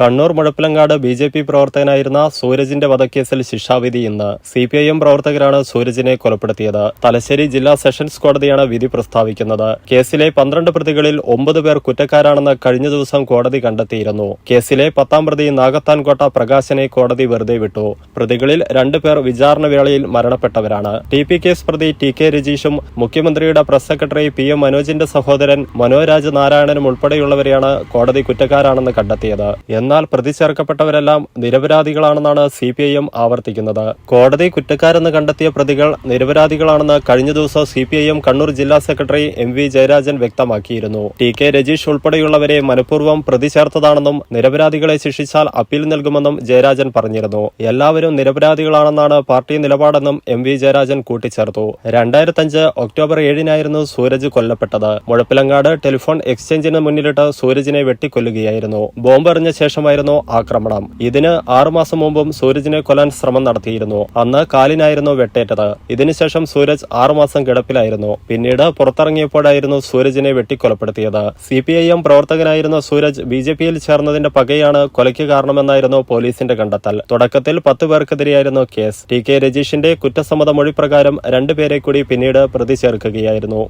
Kannur Muzhappilangad B J P പ്രവർത്തകനായിരുന്ന സൂരജിന്റെ വധക്കേസിൽ ശിക്ഷാവിധി ഇന്ന് സി പി ഐ എം പ്രവർത്തകരാണ് സൂരജിനെ കൊലപ്പെടുത്തിയത്. തലശ്ശേരി ജില്ലാ സെഷൻസ് കോടതിയാണ് വിധി പ്രസ്താവിക്കുന്നത്. കേസിലെ പന്ത്രണ്ട് പ്രതികളിൽ ഒമ്പത് പേർ കുറ്റക്കാരാണെന്ന് കഴിഞ്ഞ ദിവസം കോടതി കണ്ടെത്തിയിരുന്നു. കേസിലെ പത്താം പ്രതി നാഗത്താൻകോട്ട പ്രകാശനെ കോടതി വെറുതെ വിട്ടു. പ്രതികളിൽ രണ്ടുപേർ വിചാരണ വേളയിൽ മരണപ്പെട്ടവരാണ്. ടി പി കേസ് പ്രതി ടി കെ രജീഷും മുഖ്യമന്ത്രിയുടെ പ്രസ് സെക്രട്ടറി പി എം മനോജിന്റെ സഹോദരൻ മനോരാജ് നാരായണനും ഉൾപ്പെടെയുള്ളവരെയാണ് കോടതി കുറ്റക്കാരാണെന്ന് കണ്ടെത്തിയത്. എന്നാൽ പ്രതി ചേർക്കപ്പെട്ടവരെല്ലാം നിരപരാധികളാണെന്നാണ് സി പി ഐ എം ആവർത്തിക്കുന്നത്. കോടതി കുറ്റക്കാരെന്ന് കണ്ടെത്തിയ പ്രതികൾ നിരപരാധികളാണെന്ന് കഴിഞ്ഞ ദിവസം C P I M Kannur ജില്ലാ സെക്രട്ടറി എം വി ജയരാജൻ വ്യക്തമാക്കിയിരുന്നു. ടി കെ രജീഷ് ഉൾപ്പെടെയുള്ളവരെ മനഃപൂർവം പ്രതി ചേർത്തതാണെന്നും നിരപരാധികളെ ശിക്ഷിച്ചാൽ അപ്പീൽ നൽകുമെന്നും ജയരാജൻ പറഞ്ഞിരുന്നു. എല്ലാവരും നിരപരാധികളാണെന്നാണ് പാർട്ടി നിലപാടെന്നും എം വി ജയരാജൻ കൂട്ടിച്ചേർത്തു. രണ്ടായിരത്തഞ്ച് ഒക്ടോബർ ഏഴിനായിരുന്നു സൂരജ് കൊല്ലപ്പെട്ടത്. മുഴപ്പിലങ്ങാട് ടെലിഫോൺ എക്സ്ചേഞ്ചിന് മുന്നിലിട്ട് സൂരജിനെ വെട്ടിക്കൊല്ലുകയായിരുന്നു. ബോംബെറിഞ്ഞ ശേഷമായിരുന്നു ആക്രമണം. ഇതിന് ആറുമാസം മുമ്പും സൂരജിനെ കൊല്ലാൻ ശ്രമം നടത്തിയിരുന്നു. അന്ന് കാലിനായിരുന്നു വെട്ടേറ്റത്. ഇതിനുശേഷം സൂരജ് ആറുമാസം കിടപ്പിലായിരുന്നു. പിന്നീട് പുറത്തിറങ്ങിയപ്പോഴായിരുന്നു സൂരജിനെ വെട്ടിക്കൊലപ്പെടുത്തിയത്. സി പി ഐ എം പ്രവർത്തകനായിരുന്ന സൂരജ് ബി ജെ പിയിൽ ചേർന്നതിന്റെ പകയാണ് കൊലയ്ക്ക് കാരണമെന്നായിരുന്നു പോലീസിന്റെ കണ്ടെത്തൽ. തുടക്കത്തിൽ പത്ത് പേർക്കെതിരെയായിരുന്നു കേസ്. ടി കെ രജീഷിന്റെ കുറ്റസമ്മത മൊഴി പ്രകാരം രണ്ടുപേരെ കൂടി പിന്നീട് പ്രതി ചേർക്കുകയായിരുന്നു.